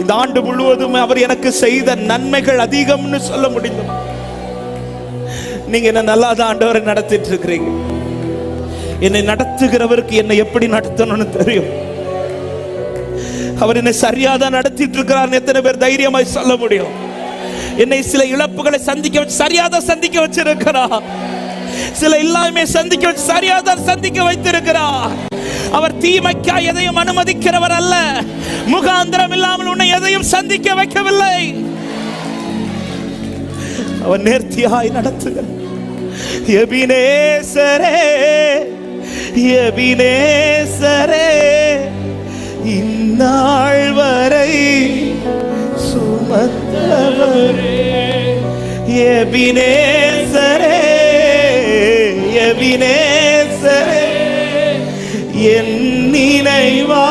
இந்த ஆண்டு முழுவதும் அவர் எனக்கு செய்த நன்மைகள் அதிகம்னு சொல்ல முடியும். நீங்க என்ன நல்லா தான் ஆண்டவரை நடத்திட்டு இருக்கிறீங்க என்னை நடத்துகிறவருக்கு என்னை எப்படி நடத்தணும்னு தெரியும். அவர் என்னை சரியாதான் நடத்திட்டு இருக்கிறார் எத்தனை பேர் தைரியமாய் சொல்ல முடியும். என்னை சில இழப்புகளை சந்திக்க வச்சு சரியாதான் சந்திக்க வச்சிருக்கிறார். சில இல்லாமையை சந்திக்க வச்சு சரியாதான் சந்திக்க வைத்திருக்கிறார். அவர் தீமைக்கா எதையும் அனுமதிக்கிறவர் அல்ல. முகாந்திரம் இல்லாமல் உன்னை எதையும் சந்திக்க வைக்கவில்லை. அவர் நேர்த்தியாய் நடத்துகிறார் எபினேசரே எபினேசரே இந்நாள் வரை சுமத்தவரே எபினேசரே எபினேசரே. என் நினைவா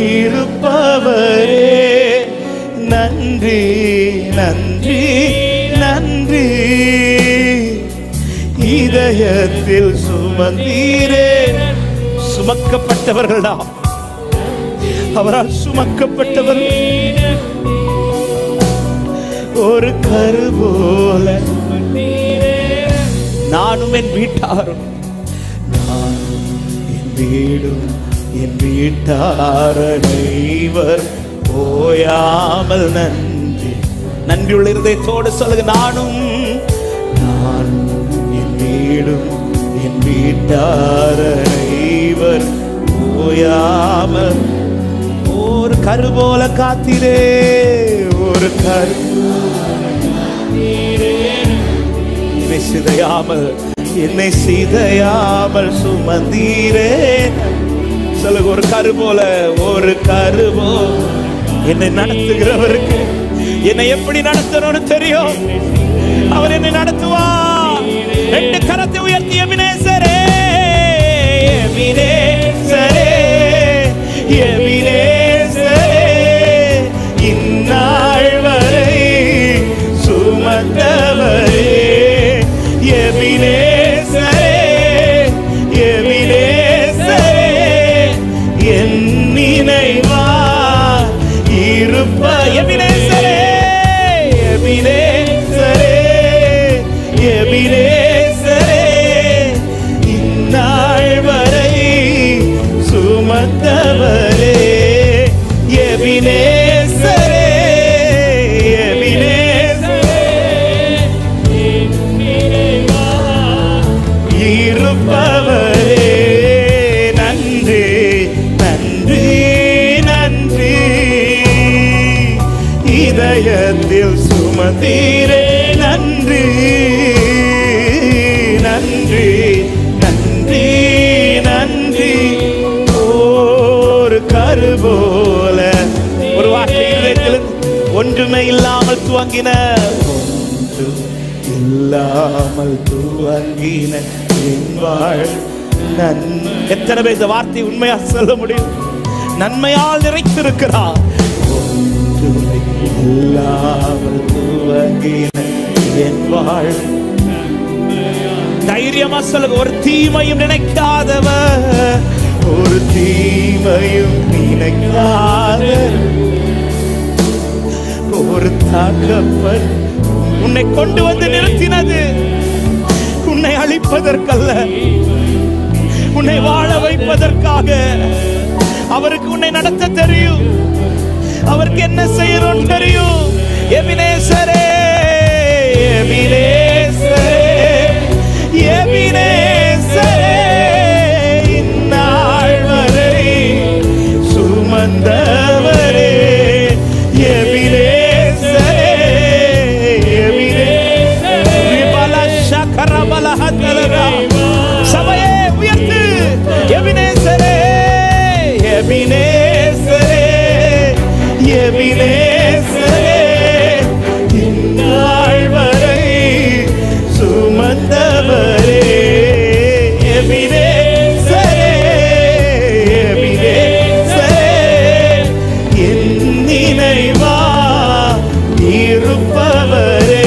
இருப்பவரே. நன்றி நன்றி நன்றி. இதயத்தில் சுமந்தீரே. சுமக்கப்பட்டவர்களா அவரால் சுமக்கப்பட்டவர். ஒரு கருபோல. நானும் என் வீட்டாரும். வீடும் என் வீட்டார் போயாமல் நன்றி. நன்றியுள்ள இருதயத்தோடு சொல்லுங்க நானும் நானும் என் வீடும் என் வீட்டார் போயாமல் ஒரு கரு போல காத்திரே ஒரு கரு சிதையாமல் என்னை சிதையாமல் சுமந்தீரே. சொல்லுங்க ஒரு கரு போல ஒரு கரு போல என்னை நடத்துகிறவருக்கு என்னை எப்படி நடத்தணும்னு தெரியும்? அவர் என்னை நடத்துவா? ரெண்டு கரத்தை உயர்த்திய மினேசரே மினே நினைவா இருப்ப எபினேசரே எபினேசரே எபினே ஒன்றுமே இல்லாமல் துவங்கின. ஒன்று இல்லாமல் துவங்கின என் வாழ் நன் எத்தனை பேர் இந்த வார்த்தை உண்மையா சொல்ல முடியும்? நன்மையால் நிறைத்திருக்கிறார். ஒன்றுமே இல்லாமல் துவங்கின என் வாழ் தைரியமா சொல்லுங்க ஒரு தீமையும் நினைக்காதவர். ஒரு தீமையும் நினைக்காத ஒரு தகப்பன் உன்னை கொண்டு வந்து நிறுத்தினது. உன்னை அழிப்பதற்கல்ல. உன்னை வாழ வைப்பதற்காக. அவருக்கு உன்னை நடத்த தெரியும். அவருக்கு என்ன செய்யணும்னு தெரியும். எபினேசரே இந்நாள் வரை சுமந்தவரே எபினேசரே எபினேசரே என் நினைவா இருப்பவரே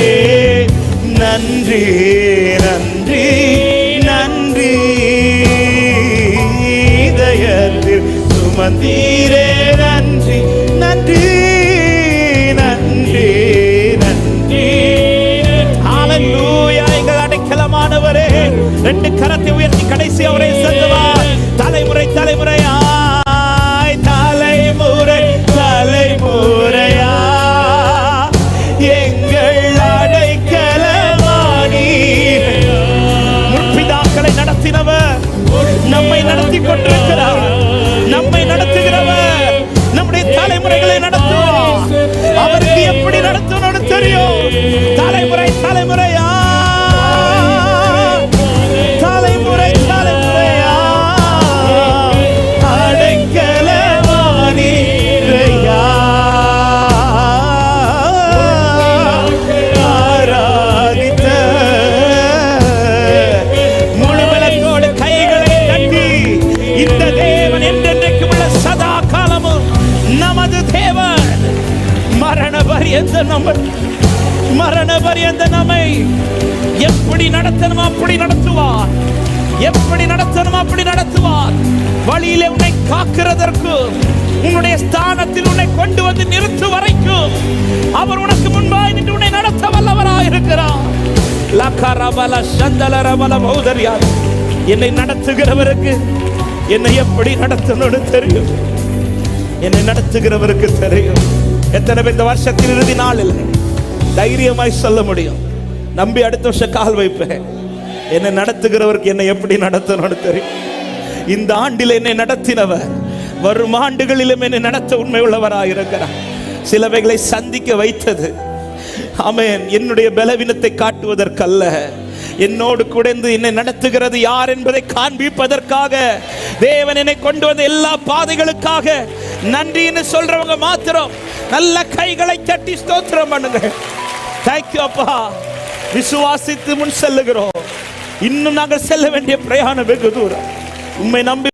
நன்றி நன்றி நன்றி இதயத்தில் சுமந்தீரே நன்றி நன்றி ரெண்டு கரத்தை உயர்த்தி கடைசி அவரை மரண பரியந்த நம்மை எப்படி நடத்தணும் அப்படி நடத்துவார். எப்படி நடத்தணும் அப்படி நடத்துவார். வழியிலே உன்னை காக்கிறதற்கு உன்னுடைய ஸ்தானத்தில் உன்னை கொண்டு வந்து நிறுத்து வரைக்கும் அவர் உனக்கு முன்பாய் நின்று உன்னை நடத்த வல்லவராக இருக்கிறார். லக்கரபல சந்தலரபல மௌதரியார் என்னை நடத்துகிறவருக்கு என்னை எப்படி நடத்தணும்னு தெரியும். என்னை நடத்துகிறவருக்கு தெரியும். எத்தனை இந்த வருஷத்தின் இறுதி நாளில் தைரியமாய் சொல்ல முடியும். நம்பி அடுத்த வருஷம் கால் வைப்பேன். என்னை நடத்துகிறவருக்கு என்னை எப்படி நடத்தணும்னு தெரியும். இந்த ஆண்டில் என்னை நடத்தினவர் வரும் ஆண்டுகளிலும் என்னை நடத்த உண்மை உள்ளவராக இருக்கிறார். சிலவைகளை சந்திக்க வைத்தது. ஆமேன். என்னுடைய பலவீனத்தை காட்டுவதற்கல்ல. என்னோடு குடைந்து என்னை நடத்துகிறது யார் என்பதை காண்பிப்பதற்காக தேவன் என்னை கொண்டு வந்த எல்லா பாதைகளுக்காக நன்றின்னு சொல்றவங்க மாத்திரம் நல்ல கைகளை தட்டி ஸ்தோத்திரம் பண்ணுங்க. தேங்க்யூ அப்பா. விசுவாசித்து முன் செல்லுகிறோம். இன்னும் நாங்கள் செல்ல வேண்டிய பிரயாணம் வெகு தூரம். உண்மை நம்பி